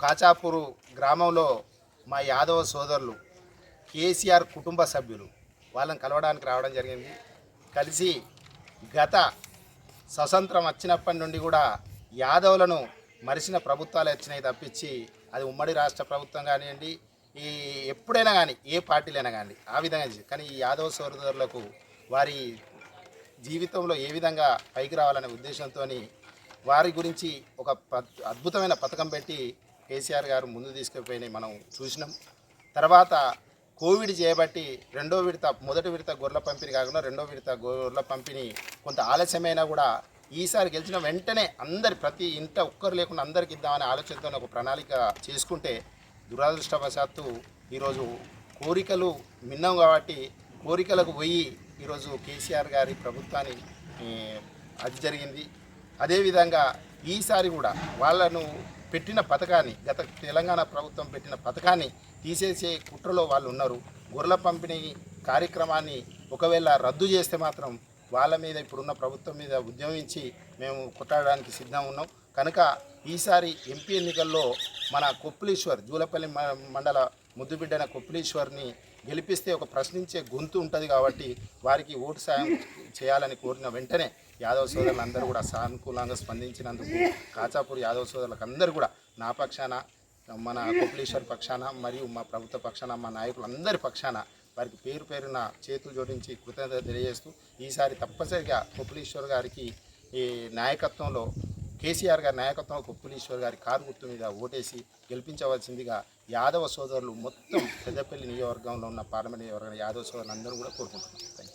కాచాపూరు గ్రామంలో మా యాదవ సోదరులు కేసీఆర్ కుటుంబ సభ్యులు. వాళ్ళని కలవడానికి రావడం జరిగింది. కలిసి గత స్వతంత్రం వచ్చినప్పటి నుండి కూడా యాదవులను మరిసిన ప్రభుత్వాలు వచ్చినాయి తప్పించి అది ఉమ్మడి రాష్ట్ర ప్రభుత్వం కానివ్వండి ఈ ఎప్పుడైనా కానీ ఏ పార్టీలైనా కానీ ఆ విధంగా చేసి- కానీ ఈ యాదవ సోదరులకు వారి జీవితంలో ఏ విధంగా పైకి రావాలనే ఉద్దేశంతో వారి గురించి ఒక పద్- అద్భుతమైన పథకం పెట్టి కేసీఆర్ గారు ముందు తీసుకుపోయినాయి మనం చూసినాం. తర్వాత కోవిడ్ చేయబట్టి రెండో విడత మొదటి విడత గొర్రెల పంపిణీ కాకుండా రెండో విడత గొర్రెల పంపిణీ కొంత ఆలస్యమైనా కూడా ఈసారి గెలిచిన వెంటనే అందరి ప్రతి ఇంట ఒక్కరు లేకుండా అందరికి ఇద్దామనే ఆలోచనతో ఒక ప్రణాళిక చేసుకుంటే దురదృష్టవశాత్తు ఈరోజు కోరికలు మిన్నం కాబట్టి కోరికలకు పోయి ఈరోజు కేసీఆర్ గారి ప్రభుత్వాన్ని అది జరిగింది. అదేవిధంగా ఈసారి కూడా వాళ్ళను పెట్టిన పథకాన్ని గత తెలంగాణ ప్రభుత్వం పెట్టిన పథకాన్ని తీసేసే కుట్రలో వాళ్ళు ఉన్నారు. గొర్రెల పంపిణీ కార్యక్రమాన్ని ఒకవేళ రద్దు చేస్తే మాత్రం వాళ్ళ మీద ఇప్పుడున్న ప్రభుత్వం మీద ఉద్యమించి మేము కొట్టాడడానికి సిద్ధం ఉన్నాం. కనుక ఈసారి ఎంపీ ఎన్నికల్లో మన కొప్పులీశ్వర్ జూలపల్లి మ- మండల ముద్దుబిడ్డన కొప్పులీశ్వర్ని గెలిపిస్తే ఒక ప్రశ్నించే గొంతు ఉంటుంది కాబట్టి వారికి ఓటు సాయం చేయాలని కోరిన వెంటనే యాదవ సోదరులు అందరూ కూడా సానుకూలంగా స్పందించినందుకు కాచాపూర్ యాదవ సోదరులకు అందరూ కూడా నా పక్షాన మన కొప్పులీశ్వర్ పక్షాన మరియు మా ప్రభుత్వ పక్షాన మా నాయకులందరి పక్షాన వారికి పేరు పేరున చేతులు జోడించి కృతజ్ఞత తెలియజేస్తూ ఈసారి తప్పనిసరిగా కొప్పులీశ్వర్ గారికి ఈ నాయకత్వంలో కేసీఆర్ గారి నాయకత్వంలో కొప్పులీశ్వర్ గారి కారు గుర్తు మీద ఓటేసి గెలిపించవలసిందిగా యాదవ సోదరులు మొత్తం పెద్దపల్లి నియోజకవర్గంలో ఉన్న పార్లమెంట్ నియోజకవర్గం యాదవ సోదరులు అందరూ కూడా కోరుకుంటున్నారు.